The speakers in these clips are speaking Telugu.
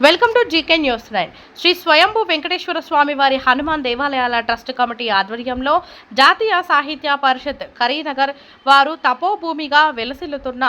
Welcome to GK news nine. Sri Swayambhu Venkateswara Swamy వారి హనుమాన్ దేవాలయాల ట్రస్ట్ కమిటీ ఆధ్వర్యంలో జాతీయ సాహిత్య పరిషత్ కరీనగర్ వారు తపోభూమిగా వెలసిల్లుతున్న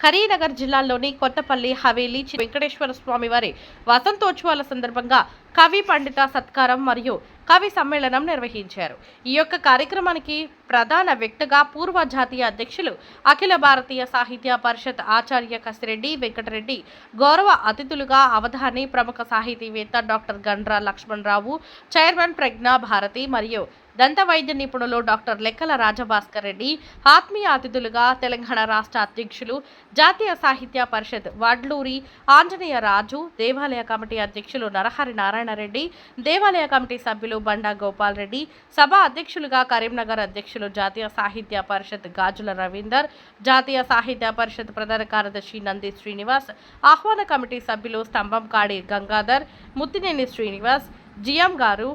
కరీనగర్ జిల్లాలోని కొత్తపల్లి హవేలీ వెంకటేశ్వర స్వామి వారి వసంతోత్సవాల సందర్భంగా కవి పండిత సత్కారం మరియు కవి సమ్మేళనం నిర్వహించారు. ఈ యొక్క కార్యక్రమానికి ప్రధాన వ్యక్తిగా పూర్వ జాతీయ అధ్యక్షులు అఖిల భారతీయ సాహిత్య పరిషత్ ఆచార్య కసిరెడ్డి వెంకటరెడ్డి గౌరవ అతిథులుగా అవధాని ప్రముఖ సాహితీవేత్త డాక్టర్ గండ్ర లక్ష్మణరావు చైర్మన్ ప్రజ్ఞా భారతి మరియు దంత వైద్య నిపుణులు డాక్టర్ లెక్కల రాజభాస్కర్ రెడ్డి ఆత్మీయ అతిథులుగా తెలంగాణ రాష్ట్ర అధ్యక్షులు జాతీయ సాహిత్య పరిషత్ వడ్లూరి ఆంజనేయ రాజు దేవాలయ కమిటీ అధ్యక్షులు నరహరి నారాయణ రెడ్డి దేవాలయ కమిటీ సభ్యులు బండా గోపాల్ రెడ్డి సభ అధ్యక్షులుగా కరీంనగర్ అధ్యక్షులు జాతీయ సాహిత్య పరిషత్ గాజుల రవీందర్ జాతీయ సాహిత్య పరిషత్ ప్రధాన కార్యదర్శి నంది శ్రీనివాస్ ఆహ్వాన కమిటీ సభ్యులు స్తంభం కాడి గంగాధర్ ముత్తినేని శ్రీనివాస్ జిఎం గారు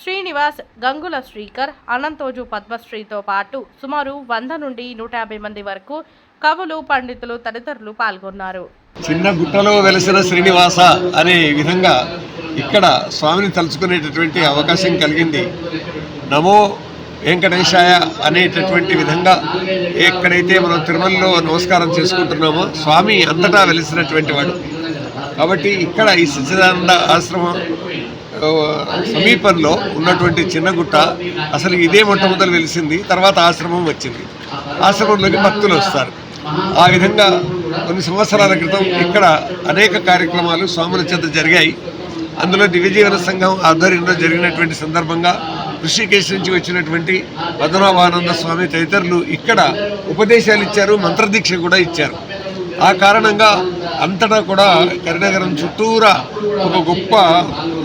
శ్రీనివాస్ గంగుల శ్రీకర్ అనంతోజు పద్మశ్రీతో పాటు సుమారు వంద నుండి నూట యాభై మంది వరకు కవులు పండితులు తదితరులు పాల్గొన్నారు. చిన్న గుట్టలో వెలిసిన శ్రీనివాస అనే విధంగా ఇక్కడ స్వామిని తలుచుకునేటటువంటి అవకాశం కలిగింది. నమో వెంకటేశాయ అనేటటువంటి విధంగా ఎక్కడైతే మనం తిరుమలలో నమస్కారం చేసుకుంటున్నామో స్వామి అంతటా వెలిసినటువంటి వాడు. కాబట్టి ఇక్కడ ఈ సచ్చిదానంద ఆశ్రమం సమీపంలో ఉన్నటువంటి చిన్న గుట్ట అసలు ఇదే మొట్టమొదలు వెలిసింది. తర్వాత ఆశ్రమం వచ్చింది. ఆశ్రమంలోకి భక్తులు వస్తారు. ఆ విధంగా కొన్ని సంవత్సరాల క్రితం ఇక్కడ అనేక కార్యక్రమాలు స్వాముల చేత జరిగాయి. అందులో దివ్యజీవన సంఘం ఆధ్వర్యంలో జరిగినటువంటి సందర్భంగా ఋషికేశ్ నుంచి వచ్చినటువంటి పద్మనాభానంద స్వామి తదితరులు ఇక్కడ ఉపదేశాలు ఇచ్చారు మంత్రదీక్ష కూడా ఇచ్చారు. ఆ కారణంగా అంతటా కూడా కరీనగరం చుట్టూరా ఒక గొప్ప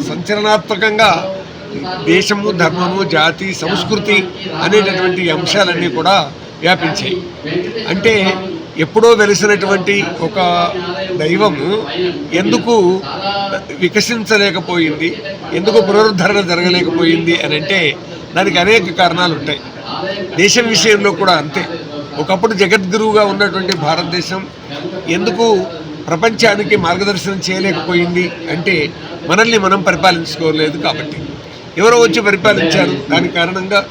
సంచలనాత్మకంగా దేశము ధర్మము జాతి సంస్కృతి అనేటటువంటి అంశాలన్నీ కూడా వ్యాపించాయి. అంటే ఎప్పుడో వెలిసినటువంటి ఒక దైవము ఎందుకు వికసించలేకపోయింది? ఎందుకు పునరుద్ధరణ జరగలేకపోయింది అని అంటే దానికి అనేక కారణాలు ఉంటాయి. దేశం విషయంలో కూడా అంతే. ఒకప్పుడు జగద్గురువుగా ఉన్నటువంటి భారతదేశం ఎందుకు ప్రపంచానికి మార్గదర్శనం చేయలేకపోయింది అంటే మనల్ని మనం పరిపాలించుకోలేదు కాబట్టి. ఎవరో వచ్చి పరిపాలించారు. దాని కారణంగా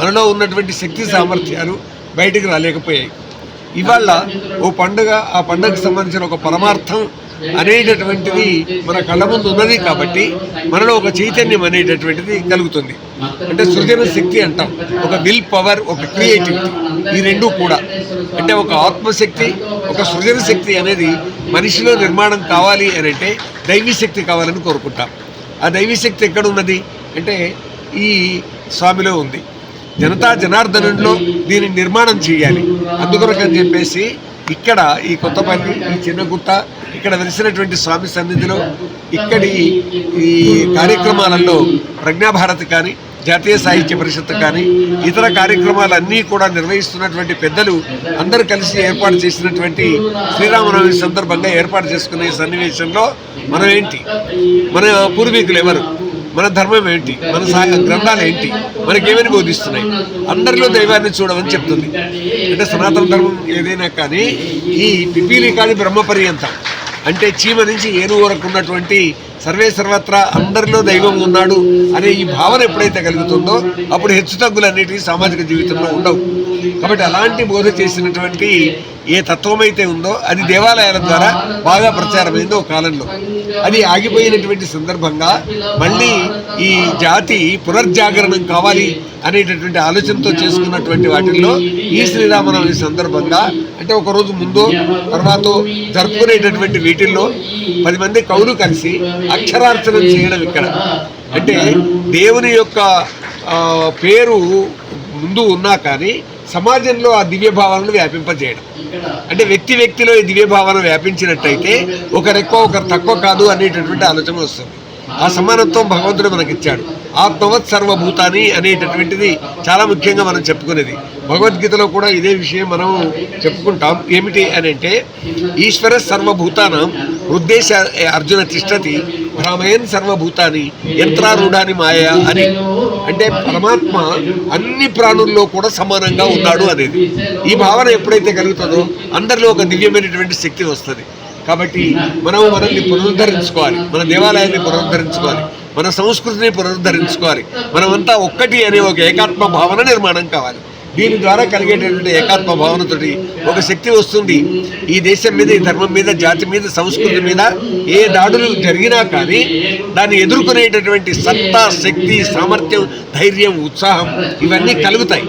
మనలో ఉన్నటువంటి శక్తి సామర్థ్యాలు బయటికి రాలేకపోయాయి. ఇవాళ ఓ పండుగ ఆ పండుగకు సంబంధించిన ఒక పరమార్థం అనేటటువంటిది మన కళ్ళ ముందు ఉన్నది కాబట్టి మనలో ఒక చైతన్యం అనేటటువంటిది కలుగుతుంది. అంటే సృజన శక్తి అంటాం. ఒక విల్ పవర్ ఒక క్రియేటివిటీ ఈ రెండు కూడా. అంటే ఒక ఆత్మశక్తి ఒక సృజన శక్తి అనేది మనిషిలో నిర్మాణం కావాలి అని అంటే దైవీ శక్తి కావాలని కోరుకుంటాం. ఆ దైవీ శక్తి ఎక్కడ ఉన్నది? అంటే ఈ స్వామిలో ఉంది. జనతా జనార్దనంలో దీని నిర్మాణం చేయాలి. అందుకొరకని చెప్పేసి ఇక్కడ ఈ కొత్తపల్లి ఈ చిన్నగుట్ట ఇక్కడ వెలిసినటువంటి స్వామి సన్నిధిలో ఇక్కడి ఈ కార్యక్రమాలలో ప్రజ్ఞాభారతి కానీ జాతీయ సాహిత్య పరిషత్ కానీ ఇతర కార్యక్రమాలన్నీ కూడా నిర్వహిస్తున్నటువంటి పెద్దలు అందరూ కలిసి ఏర్పాటు చేసినటువంటి శ్రీరామనవమి సందర్భంగా ఏర్పాటు చేసుకునే సన్నివేశంలో మనం ఏంటి మన పూర్వీకులు ఎవరు? మన ధర్మం ఏంటి? మన సా గ్రంథాలు ఏంటి? మనకేమని బోధిస్తున్నాయి? అందరిలో దైవాన్ని చూడమని చెప్తుంది. అంటే సనాతన ధర్మం ఏదైనా కానీ ఈ పిపీలి కాని బ్రహ్మ పర్యంతం అంటే చీమ నుంచి ఏను వరకు ఉన్నటువంటి సర్వే సర్వత్రా అందరిలో దైవం ఉన్నాడు అనే ఈ భావన ఎప్పుడైతే కలుగుతుందో అప్పుడు హెచ్చుతగ్గులన్నిటికీ సామాజిక జీవితంలో ఉండవు. కాబట్టి అలాంటి బోధ చేసినటువంటి ఏ తత్వం అయితే ఉందో అది దేవాలయాల ద్వారా బాగా ప్రచారమైంది ఒక కాలంలో. అది ఆగిపోయినటువంటి సందర్భంగా మళ్ళీ ఈ జాతి పునర్జాగరణం కావాలి అనేటటువంటి ఆలోచనతో చేసుకున్నటువంటి వాటిల్లో ఈ శ్రీరామనవమి సందర్భంగా అంటే ఒక రోజు తర్వాత జరుపుకునేటటువంటి వీటిల్లో పది మంది కవులు కలిసి అక్షరార్చనం చేయడం ఇక్కడ. అంటే దేవుని యొక్క పేరు ముందు ఉన్నా కానీ సమాజంలో ఆ దివ్య భావనను వ్యాపింపజేయడం. అంటే వ్యక్తి వ్యక్తిలో ఈ దివ్య భావన వ్యాపించినట్టయితే ఒకరు ఎక్కువ ఒకరు తక్కువ కాదు అనేటటువంటి ఆలోచన వస్తుంది. ఆ సమానత్వం భగవంతుడు మనకిచ్చాడు. ఆత్మవత్ సర్వభూతాని అనేటటువంటిది చాలా ముఖ్యంగా మనం చెప్పుకునేది. భగవద్గీతలో కూడా ఇదే విషయం మనం చెప్పుకుంటాం. ఏమిటి అని అంటే ఈశ్వర సర్వభూతానం ఉద్దేశ అర్జున తిష్టతి భ్రామయన్ సర్వభూతాని యంత్రారూఢాన్ని మాయ అని. అంటే పరమాత్మ అన్ని ప్రాణుల్లో కూడా సమానంగా ఉన్నాడు అనేది. ఈ భావన ఎప్పుడైతే కలుగుతుందో అందరిలో ఒక దివ్యమైనటువంటి శక్తి వస్తుంది. కాబట్టి మనం మనల్ని పునరుద్ధరించుకోవాలి. మన దేవాలయాన్ని పునరుద్ధరించుకోవాలి. మన సంస్కృతిని పునరుద్ధరించుకోవాలి. మనమంతా ఒక్కటి అనే ఒక ఏకాత్మ భావన నిర్మాణం కావాలి. దీని ద్వారా కలిగేటటువంటి ఏకాత్మ భావనతోటి ఒక శక్తి వస్తుంది. ఈ దేశం మీద ఈ ధర్మం మీద జాతి మీద సంస్కృతి మీద ఏ దాడులు జరిగినా కానీ దాన్ని ఎదుర్కొనేటటువంటి సత్తా శక్తి సామర్థ్యం ధైర్యం ఉత్సాహం ఇవన్నీ కలుగుతాయి.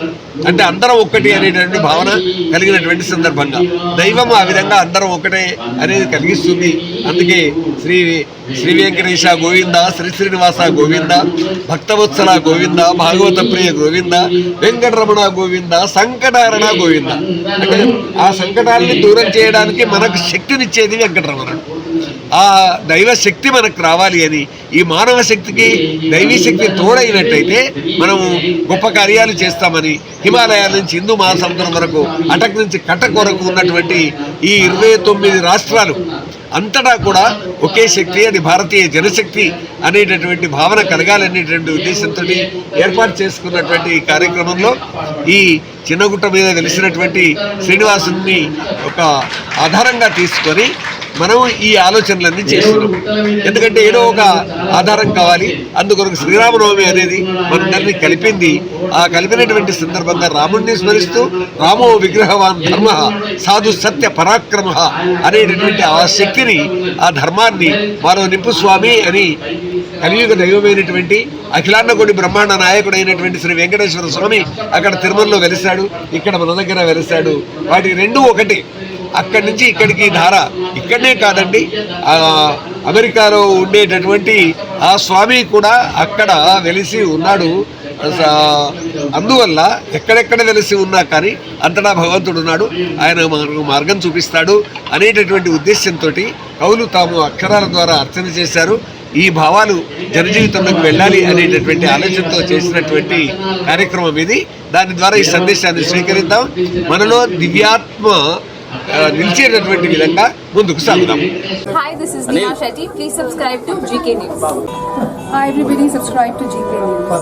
అంటే అందరం ఒక్కటి అనేటువంటి భావన కలిగినటువంటి సందర్భంగా. దైవం ఆ విధంగా అందరం ఒకటే అనేది కలిగిస్తుంది. అందుకే శ్రీ శ్రీ వెంకటేశ గోవింద శ్రీ శ్రీనివాస గోవింద భక్తవత్సల గోవింద భాగవత ప్రియ గోవింద వెంకటరమణ గోవింద సంకటారణ గోవింద. అంటే ఆ సంకటాలని దూరం చేయడానికి మనకు శక్తినిచ్చేది వెంకటరమణ ఆ దైవ శక్తి మనకు రావాలి అని ఈ మానవ శక్తికి దైవీ శక్తి తోడైనట్టయితే మనము గొప్ప కార్యాలు చేస్తామని హిమాలయాల నుంచి హిందూ మహాసముద్రం వరకు అటక్ నుంచి కటక్ వరకు ఉన్నటువంటి ఈ ఇరవై తొమ్మిది రాష్ట్రాలు అంతటా కూడా ఒకే శక్తి అది భారతీయ జనశక్తి అనేటటువంటి భావన కలగాలనేటువంటి ఉద్దేశంతో ఏర్పాటు చేసుకున్నటువంటి ఈ కార్యక్రమంలో ఈ చిన్నగుట్ట మీద తెలిసినటువంటి శ్రీనివాసుని ఒక ఆధారంగా తీసుకొని మనం ఈ ఆలోచనలన్నీ చేస్తున్నాం. ఎందుకంటే ఏదో ఒక ఆధారం కావాలి. అందుకొరకు శ్రీరామనవమి అనేది మనందరినీ కలిపింది. ఆ కలిపినటువంటి సందర్భంగా రాముడిని స్మరిస్తూ రామో విగ్రహవాన్ ధర్మ సాధు సత్య పరాక్రమ అనేటటువంటి ఆ శక్తిని ఆ ధర్మాన్ని మరో నింపు స్వామి అని కలియుగ దైవమైనటువంటి అఖిలాండకోటి బ్రహ్మాండ నాయకుడైనటువంటి శ్రీ వెంకటేశ్వర స్వామి అక్కడ తిరుమలలో వెలిశాడు. ఇక్కడ మన దగ్గర వెలిశాడు. వాటి రెండు ఒకటి. అక్కడి నుంచి ఇక్కడికి ధార ఇక్కడనే కాదండి. అమెరికాలో ఉండేటటువంటి ఆ స్వామి కూడా అక్కడ వెలిసి ఉన్నాడు. అందువల్ల ఎక్కడెక్కడ వెలిసి ఉన్నా కానీ అంతటా భగవంతుడు ఉన్నాడు. ఆయన మనకు మార్గం చూపిస్తాడు అనేటటువంటి ఉద్దేశంతో కవులు తాము అక్షరాల ద్వారా అర్చన చేశారు. ఈ భావాలు జనజీవితంలోకి వెళ్ళాలి అనేటటువంటి ఆలోచనతో చేసినటువంటి కార్యక్రమం ఇది. దాని ద్వారా ఈ సందేశాన్ని స్వీకరిద్దాం. మనలో దివ్యాత్మ నిలిచేటటువంటి విధంగా ముందుకు సాగుదాం Hi, this is Neha Shetty. Please subscribe to GK News. Hi everybody, subscribe to GK News.